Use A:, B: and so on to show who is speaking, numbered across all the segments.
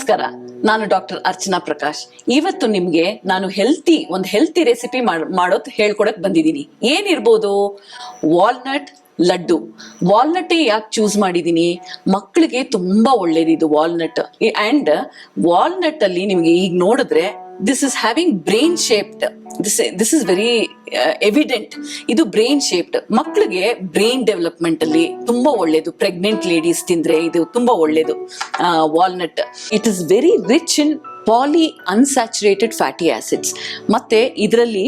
A: ನಮಸ್ಕಾರ. ನಾನು ಡಾಕ್ಟರ್ ಅರ್ಚನಾ ಪ್ರಕಾಶ್. ಇವತ್ತು ನಿಮ್ಗೆ ನಾನು ಹೆಲ್ತಿ ಒಂದು ಹೆಲ್ತಿ ರೆಸಿಪಿ ಮಾಡೋದ್ ಹೇಳ್ಕೊಡಕ್ ಬಂದಿದ್ದೀನಿ. ಏನಿರ್ಬೋದು? ವಾಲ್ನಟ್ ಲಡ್ಡು. ವಾಲ್ನಟ್ ಯಾಕೆ ಚೂಸ್ ಮಾಡಿದೀನಿ ಮಕ್ಕಳಿಗೆ ತುಂಬಾ ಒಳ್ಳೇದಿದು ವಾಲ್ನಟ್ ಅಂಡ್ ವಾಲ್ನಟ್ ಅಲ್ಲಿ ನಿಮ್ಗೆ ಈಗ ನೋಡಿದ್ರೆ this is having brain shaped this this is very evident ಇದು ಬ್ರೈನ್ ಶೇಪ್ಡ್ ಮಕ್ಕಳಿಗೆ ಬ್ರೈನ್ ಡೆವಲಪ್ಮೆಂಟ್ ಅಲ್ಲಿ ತುಂಬಾ ಒಳ್ಳೇದು. ಪ್ರೆಗ್ನೆಂಟ್ ಲೇಡೀಸ್ ತಿಂದ್ರೆ ಇದು ತುಂಬಾ ಒಳ್ಳೇದು. Walnut it is very rich in polyunsaturated fatty acids ಮತ್ತೆ ಇದರಲ್ಲಿ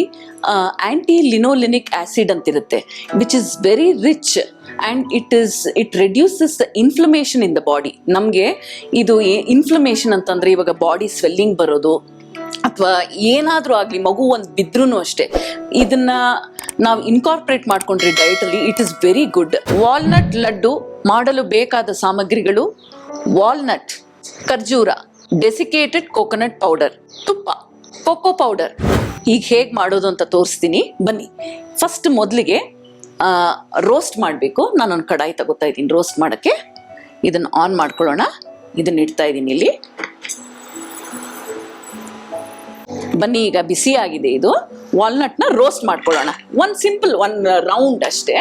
A: ಆಂಟಿ ಲಿನೋಲಿನಿಕ್ ಆಸಿಡ್ ಅಂತಿರುತ್ತೆ which is very rich and it is it reduces the inflammation in the body ನಮಗೆ ಇದು ಇನ್ಫ್ಲಮೇಷನ್ ಅಂತಂದರೆ ಇವಾಗ ಬಾಡಿ ಸ್ವೆಲ್ಲಿಂಗ್ ಬರೋದು ಅಥವಾ ಏನಾದರೂ ಆಗಲಿ, ಮಗು ಒಂದು ಬಿದ್ರೂ ಅಷ್ಟೇ, ಇದನ್ನ ನಾವು ಇನ್ಕಾರ್ಪೊರೇಟ್ ಮಾಡ್ಕೊಂಡ್ರೆ ಡಯಟಲ್ಲಿ it is very good walnut laddu ಮಾಡಲು ಬೇಕಾದ ಸಾಮಗ್ರಿಗಳು ವಾಲ್ನಟ್ ಖರ್ಜೂರ ಡೆಸಿಕೇಟೆಡ್ ಕೋಕೋನಟ್ ಪೌಡರ್ ತುಪ್ಪ ಕೋಕೋ ಪೌಡರ್ ಈಗ ಹೇಗೆ ಮಾಡೋದು ಅಂತ ತೋರಿಸ್ತೀನಿ. ಬನ್ನಿ. ಫಸ್ಟ್ ಮೊದಲಿಗೆ ರೋಸ್ಟ್ ಮಾಡಬೇಕು. ನಾನೊಂದು ಕಡಾಯಿ ತಗೋತಾ ಇದ್ದೀನಿ ರೋಸ್ಟ್ ಮಾಡೋಕ್ಕೆ. ಇದನ್ನು ಆನ್ ಮಾಡ್ಕೊಳ್ಳೋಣ. ಇದನ್ನ ಇಡ್ತಾ ಇದ್ದೀನಿ ಇಲ್ಲಿ. ಬನ್ನಿ, ಈಗ ಬಿಸಿ ಆಗಿದೆ ಇದು. ವಾಲ್ನಟ್ನ ರೋಸ್ಟ್ ಮಾಡ್ಕೊಳ್ಳೋಣ. ಒಂದು ಸಿಂಪಲ್ ಒನ್ ರೌಂಡ್ ಅಷ್ಟೇ.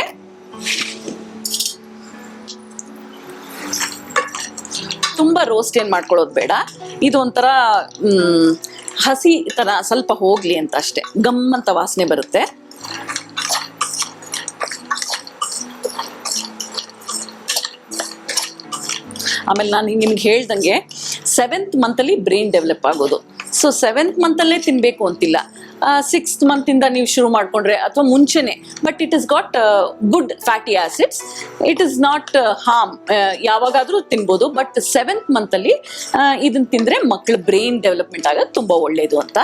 A: ತುಂಬಾ ರೋಸ್ಟ್ ಏನು ಮಾಡ್ಕೊಳ್ಳೋದು ಬೇಡ. ಇದು ಒಂಥರ ಹಸಿ ಥರ ಸ್ವಲ್ಪ ಹೋಗ್ಲಿ ಅಂತ ಅಷ್ಟೇ. ಗಮ್ ಅಂತ ವಾಸನೆ ಬರುತ್ತೆ. ಆಮೇಲೆ ನಾನು ನಿಮ್ಗೆ ಹೇಳ್ದಂಗೆ ಸೆವೆಂತ್ ಮಂತಲ್ಲಿ ಬ್ರೈನ್ ಡೆವಲಪ್ ಆಗೋದು. ಸೊ ಸೆವೆಂತ್ ಮಂತಲ್ಲೇ ತಿನ್ನಬೇಕು ಅಂತಿಲ್ಲ. ಸಿಕ್ಸ್ತ್ ಮಂತಿಂದ ನೀವು ಶುರು ಮಾಡಿಕೊಂಡ್ರೆ ಅಥವಾ ಮುಂಚೆನೆ but it is got good fatty acids it is not harm ಯಾವಾಗಾದರೂ ತಿನ್ಬೋದು ಬಟ್ ಸೆವೆಂತ್ ಮಂತಲ್ಲಿ ಇದನ್ನ ತಿಂದರೆ ಮಕ್ಕಳ ಬ್ರೈನ್ ಡೆವಲಪ್ಮೆಂಟ್ ಆಗೋದು ತುಂಬ ಒಳ್ಳೆಯದು ಅಂತ.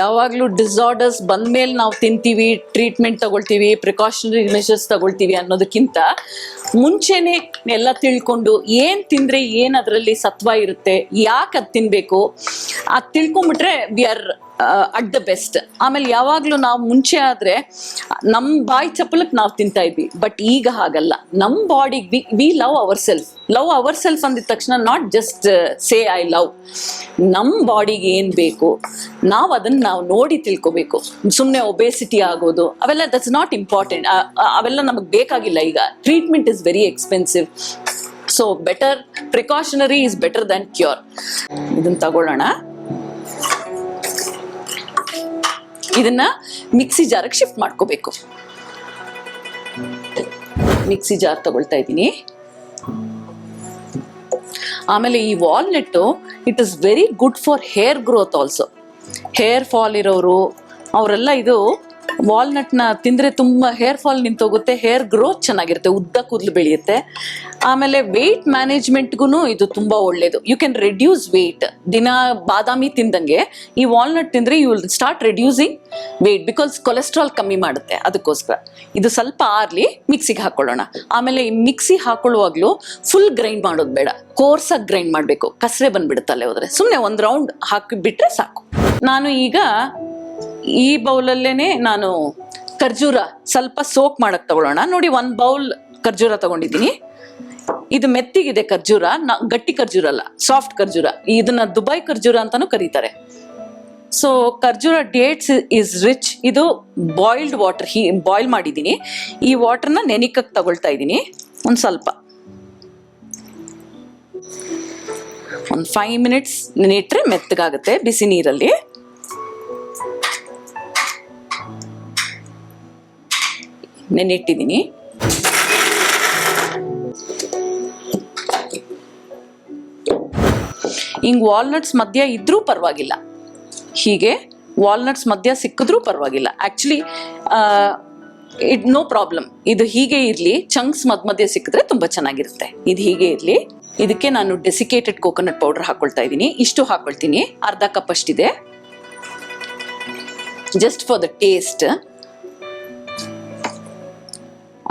A: ಯಾವಾಗಲೂ ಡಿಸಾರ್ಡರ್ಸ್ ಬಂದ್ಮೇಲೆ ನಾವು ತಿಂತೀವಿ ಟ್ರೀಟ್ಮೆಂಟ್ ತಗೊಳ್ತೀವಿ ಪ್ರಿಕಾಷನರಿ ಮೆಷರ್ಸ್ ತಗೊಳ್ತೀವಿ ಅನ್ನೋದಕ್ಕಿಂತ ಮುಂಚೆನೆ ಎಲ್ಲ ತಿಳ್ಕೊಂಡು ಏನು ತಿಂದ್ರೆ ಏನು ಅದರಲ್ಲಿ ಸತ್ವ ಇರುತ್ತೆ, ಯಾಕೆ ಅದು ತಿನ್ಬೇಕು ಅದು ತಿಳ್ಕೊಂಡ್ಬಿಟ್ರೆ we are at the best ಆಮೇಲೆ ಯಾವಾಗಲೂ ನಾವು ಮುಂಚೆ ಆದ್ರೆ ನಮ್ಮ ಬಾಯಿ ಚಪ್ಪಲಕ್ಕೆ ನಾವು ತಿಂತಾ ಇದ್ವಿ. ಬಟ್ ಈಗ ಹಾಗಲ್ಲ. ನಮ್ಮ ಬಾಡಿಗೆ we love ourself love ourself ಅಂದಿದ ತಕ್ಷಣ not just say I love ನಮ್ಮ ಬಾಡಿಗೆ ಏನು ಬೇಕು? ನಾವು ಅದನ್ನು ನಾವು ನೋಡಿ ತಿಳ್ಕೊಬೇಕು. ಸುಮ್ಮನೆ ಒಬೇಸಿಟಿ ಆಗೋದು, ಅವೆಲ್ಲ ದಟ್ಸ್ ನಾಟ್ ಇಂಪಾರ್ಟೆಂಟ್ ಅವೆಲ್ಲ ನಮಗೆ ಬೇಕಾಗಿಲ್ಲ ಈಗ. Treatment is very expensive so better precautionary is better than cure ಇದನ್ನ ತಗೊಳ್ಳೋಣ. ಇದನ್ನ ಮಿಕ್ಸಿ ಜಾರಕ್ಕೆ ಶಿಫ್ಟ್ ಮಾಡ್ಕೋಬೇಕು. ಮಿಕ್ಸಿ ಜಾರ್ ತಗೊಳ್ತಾ ಇದ್ದೀನಿ. ಆಮೇಲೆ ಈ walnut it is very good for hair growth also hair fall ಇರೋರು, ಅವರೆಲ್ಲ ಇದು ವಾಲ್ನಟ್ನ ತಿಂದರೆ ತುಂಬ ಹೇರ್ ಫಾಲ್ ನಿಂತೋಗುತ್ತೆ ಹೇರ್ ಗ್ರೋತ್ ಚೆನ್ನಾಗಿರುತ್ತೆ, ಉದ್ದ ಕೂದಲು ಬೆಳೆಯುತ್ತೆ. ಆಮೇಲೆ ವೆಯ್ಟ್ ಮ್ಯಾನೇಜ್ಮೆಂಟ್ಗೂ ಇದು ತುಂಬ ಒಳ್ಳೇದು. ಯು ಕ್ಯಾನ್ ರೆಡ್ಯೂಸ್ ವೆಯ್ಟ್ ದಿನ ಬಾದಾಮಿ ತಿಂದಂಗೆ ಈ ವಾಲ್ನಟ್ ತಿಂದರೆ you will start reducing weight because cholesterol ಕಮ್ಮಿ ಮಾಡುತ್ತೆ ಅದಕ್ಕೋಸ್ಕರ. ಇದು ಸ್ವಲ್ಪ ಆರ್ಲಿ ಮಿಕ್ಸಿಗೆ ಹಾಕೊಳ್ಳೋಣ. ಆಮೇಲೆ ಈ ಮಿಕ್ಸಿ ಹಾಕೊಳ್ಳುವಾಗಲೂ ಫುಲ್ ಗ್ರೈಂಡ್ ಮಾಡೋದು ಬೇಡ. ಕೋರ್ಸಾಗಿ ಗ್ರೈಂಡ್ ಮಾಡಬೇಕು. ಕಸರೆ ಬಂದ್ಬಿಡುತ್ತಲ್ಲೇ ಹೋದರೆ. ಸುಮ್ಮನೆ ಒಂದು ರೌಂಡ್ ಹಾಕಿಬಿಟ್ರೆ ಸಾಕು. ನಾನು ಈಗ ಈ ಬೌಲಲ್ಲೇನೆ ನಾನು ಖರ್ಜೂರ ಸ್ವಲ್ಪ ಸೋಕ್ ಮಾಡಕ್ ತಗೊಳ್ಳೋಣ. ನೋಡಿ ಒಂದು ಬೌಲ್ ಖರ್ಜೂರ ತಗೊಂಡಿದ್ದೀನಿ. ಇದು ಮೆತ್ತಿಗಿದೆ ಖರ್ಜೂರ ಗಟ್ಟಿ ಖರ್ಜೂರ ಅಲ್ಲ ಸಾಫ್ಟ್ ಖರ್ಜೂರ. ಇದನ್ನ ದುಬೈ ಖರ್ಜೂರ ಅಂತಾನು ಕರೀತಾರೆ. ಸೊ ಖರ್ಜೂರ ಡೇಟ್ಸ್ ಇಸ್ ರಿಚ್ ಇದು ಬಾಯ್ಲ್ಡ್ ವಾಟರ್ ಹೀ ಬಾಯ್ಲ್ ಮಾಡಿದ್ದೀನಿ ಈ ವಾಟರ್ನ ನೆನಿಕಕ್ಕೆ ತಗೊಳ್ತಾ ಇದ್ದೀನಿ ಒಂದು ಸ್ವಲ್ಪ. ಒಂದು ಫೈವ್ ಮಿನಿಟ್ಸ್ ನೆನಿಟ್ರೆ ಮೆತ್ತಗಾಗುತ್ತೆ ಬಿಸಿ ನೀರಲ್ಲಿ. ನೆನಿಟ್ಟಿದ್ದೀನಿ ಹಿಂಗ್ ವಾಲ್ನಟ್ಸ್ ಮಧ್ಯ ಇದ್ರೂ ಪರವಾಗಿಲ್ಲ. ಹೀಗೆ ವಾಲ್ನಟ್ಸ್ ಮಧ್ಯ ಸಿಕ್ಕಿದ್ರೂ ಪರವಾಗಿಲ್ಲ. ಆ್ಯಕ್ಚುಲಿ ಇಟ್ ನೋ ಪ್ರಾಬ್ಲಮ್ ಇದು ಹೀಗೆ ಇರಲಿ ಚಂಕ್ಸ್ ಮಧ್ಯ ಮಧ್ಯ ಸಿಕ್ಕಿದ್ರೆ ತುಂಬಾ ಚೆನ್ನಾಗಿರುತ್ತೆ. ಇದು ಹೀಗೆ ಇರಲಿ. ಇದಕ್ಕೆ ನಾನು ಡೆಸಿಕೇಟೆಡ್ ಕೋಕೋನಟ್ ಪೌಡರ್ ಹಾಕೊಳ್ತಾ ಇದ್ದೀನಿ. ಇಷ್ಟು ಹಾಕೊಳ್ತೀನಿ. ಅರ್ಧ ಕಪ್ ಅಷ್ಟಿದೆ. ಜಸ್ಟ್ ಫಾರ್ ದ ಟೇಸ್ಟ್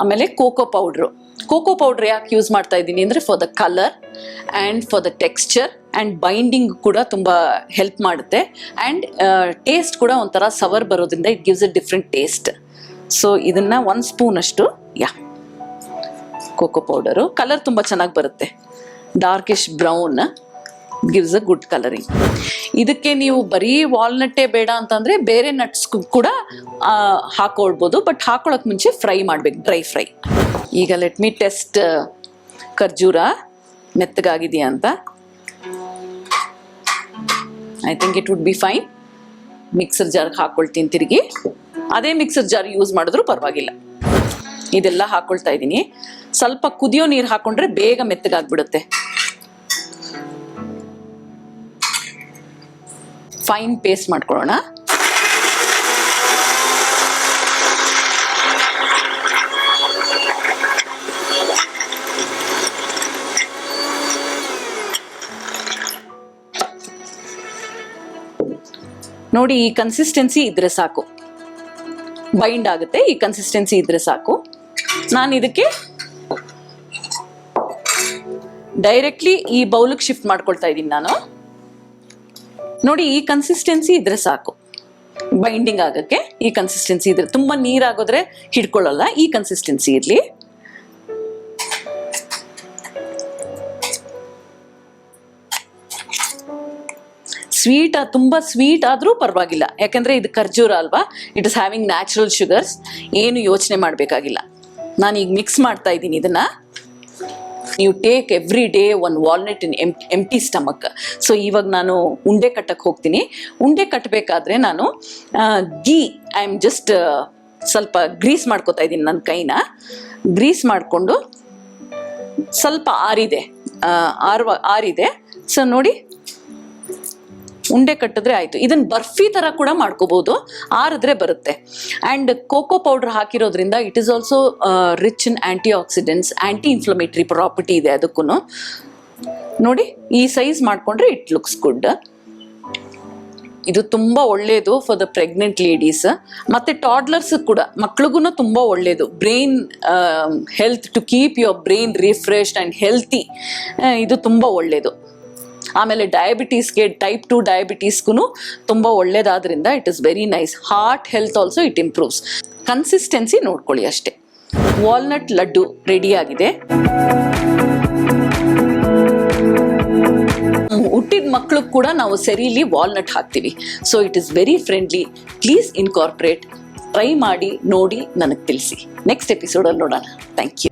A: ಆಮೇಲೆ ಕೋಕೋ ಪೌಡ್ರು ಕೋಕೋ ಪೌಡ್ರ್ ಯಾಕೆ ಯೂಸ್ ಮಾಡ್ತಾ ಇದ್ದೀನಿ ಅಂದರೆ for the colour and for the texture and binding ಕೂಡ ತುಂಬ ಹೆಲ್ಪ್ ಮಾಡುತ್ತೆ. ಆ್ಯಂಡ್ ಟೇಸ್ಟ್ ಕೂಡ ಒಂಥರ ಸವರ್ ಬರೋದ್ರಿಂದ it gives a different taste so ಇದನ್ನು ಒಂದು ಸ್ಪೂನ್ ಅಷ್ಟು ಯಾ ಕೋಕೋ ಪೌಡರು ಕಲರ್ ತುಂಬ ಚೆನ್ನಾಗಿ ಬರುತ್ತೆ. Darkish brown gives a good colouring ಇದಕ್ಕೆ ನೀವು ಬರೀ ವಾಲ್ನಟ್ಟೇ ಬೇಡ ಅಂತಂದ್ರೆ ಬೇರೆ ನಟ್ಸ್ ಕೂಡ ಹಾಕೊಳ್ಬೋದು. ಬಟ್ ಹಾಕೊಳ್ಳೋಕೆ ಮುಂಚೆ ಫ್ರೈ ಮಾಡ್ಬೇಕು ಡ್ರೈ ಫ್ರೈ ಈಗ ಲೆಟ್ ಮೀ ಟೆಸ್ಟ್ ಖರ್ಜೂರ ಮೆತ್ತಗಾಗಿದೆಯಾ ಅಂತ. I think it would be fine mixer ಜಾರ್ಗೆ ಹಾಕೊಳ್ತೀನಿ ತಿರುಗಿ. ಅದೇ ಮಿಕ್ಸರ್ ಜಾರ್ ಯೂಸ್ ಮಾಡಿದ್ರು ಪರವಾಗಿಲ್ಲ. ಇದೆಲ್ಲ ಹಾಕೊಳ್ತಾ ಇದ್ದೀನಿ. ಸ್ವಲ್ಪ ಕುದಿಯೋ ನೀರು ಹಾಕೊಂಡ್ರೆ ಬೇಗ ಮೆತ್ತಗಾಗ್ಬಿಡುತ್ತೆ. ಫೈನ್ ಪೇಸ್ಟ್ ಮಾಡ್ಕೊಳ್ಳೋಣ. ನೋಡಿ, ಈ ಕನ್ಸಿಸ್ಟೆನ್ಸಿ ಇದ್ರೆ ಸಾಕು. ಬೈಂಡ್ ಆಗುತ್ತೆ, ಈ ಕನ್ಸಿಸ್ಟೆನ್ಸಿ ಇದ್ರೆ ಸಾಕು. ನಾನು ಇದಕ್ಕೆ ಡೈರೆಕ್ಟ್ಲಿ ಈ ಬೌಲಿಗೆ ಶಿಫ್ಟ್ ಮಾಡ್ಕೊಳ್ತಾ ಇದ್ದೀನಿ ನಾನು. ನೋಡಿ, ಈ ಕನ್ಸಿಸ್ಟೆನ್ಸಿ ಇದ್ರೆ ಸಾಕು. ಬೈಂಡಿಂಗ್ ಆಗಕ್ಕೆ ಈ ಕನ್ಸಿಸ್ಟೆನ್ಸಿ ಇದ್ರೆ ತುಂಬಾ ನೀರಾಗೋದ್ರೆ ಹಿಡ್ಕೊಳ್ಳಲ್ಲ, ಈ ಕನ್ಸಿಸ್ಟೆನ್ಸಿ ಇರಲಿ. ಸ್ವೀಟ್ ತುಂಬಾ ಸ್ವೀಟ್ ಆದ್ರೂ ಪರವಾಗಿಲ್ಲ. ಯಾಕಂದ್ರೆ ಇದು ಖರ್ಜೂರ ಅಲ್ವಾ? It is having natural sugars ಏನು ಯೋಚನೆ ಮಾಡಬೇಕಾಗಿಲ್ಲ. ನಾನೀಗ ಮಿಕ್ಸ್ ಮಾಡ್ತಾ ಇದ್ದೀನಿ ಇದನ್ನ. ನೀವು take every day one walnut in M empty stomach so ಇವಾಗ ನಾನು ಉಂಡೆ ಕಟ್ಟಕ್ಕೆ ಹೋಗ್ತೀನಿ. ಉಂಡೆ ಕಟ್ಟಬೇಕಾದ್ರೆ ನಾನು ಗೀ ಐ ಆಮ್ ಜಸ್ಟ್ ಸ್ವಲ್ಪ ಗ್ರೀಸ್ ಮಾಡ್ಕೋತಾ ಇದ್ದೀನಿ ನನ್ನ ಕೈನ. ಗ್ರೀಸ್ ಮಾಡಿಕೊಂಡು ಸ್ವಲ್ಪ ಆರಿದೆ. ಆರ್ವ, ಆರಿದೆ. ಸೊ ನೋಡಿ ಉಂಡೆ ಕಟ್ಟಿದ್ರೆ ಆಯ್ತು. ಇದನ್ನ ಬರ್ಫಿ ತರ ಕೂಡ ಮಾಡ್ಕೋಬಹುದು ಆರಿದ್ರೆ ಬರುತ್ತೆ. ಅಂಡ್ ಕೋಕೋ ಪೌಡರ್ ಹಾಕಿರೋದ್ರಿಂದ it is also rich in antioxidants anti inflammatory property ಇದೆ ಅದಕ್ಕೂ ನೋಡಿ, ಈ ಸೈಜ್ ಮಾಡ್ಕೊಂಡ್ರೆ ಇಟ್ ಲುಕ್ಸ್ ಗುಡ್ ಇದು ತುಂಬ ಒಳ್ಳೆಯದು ಫಾರ್ ದ ಪ್ರೆಗ್ನೆಂಟ್ ಲೇಡೀಸ್ ಮತ್ತೆ ಟಾಡ್ಲರ್ಸ್ ಕೂಡ ಮಕ್ಳಿಗೂ ತುಂಬ ಒಳ್ಳೆಯದು brain health to keep your brain refresh and healthy ಇದು ತುಂಬ ಒಳ್ಳೆಯದು ಆಮೇಲೆ ಡಯಾಬಿಟೀಸ್ಗೆ ಟೈಪ್ ಟು ಡಯಾಬಿಟೀಸ್ಗೂ ತುಂಬ ಒಳ್ಳೇದಾದ್ರಿಂದ it is very nice heart health also it improves consistency ನೋಡ್ಕೊಳ್ಳಿ ಅಷ್ಟೇ. ವಾಲ್ನಟ್ ಲಡ್ಡು ರೆಡಿ ಆಗಿದೆ. ಹುಟ್ಟಿದ ಮಕ್ಕಳು ಕೂಡ ನಾವು ಸರಿಲಿ ವಾಲ್ನಟ್ ಹಾಕ್ತೀವಿ. So it is very friendly please incorporate try ಮಾಡಿ, ನೋಡಿ ನನಗೆ ತಿಳಿಸಿ. ನೆಕ್ಸ್ಟ್ ಎಪಿಸೋಡಲ್ಲಿ ನೋಡೋಣ. Thank you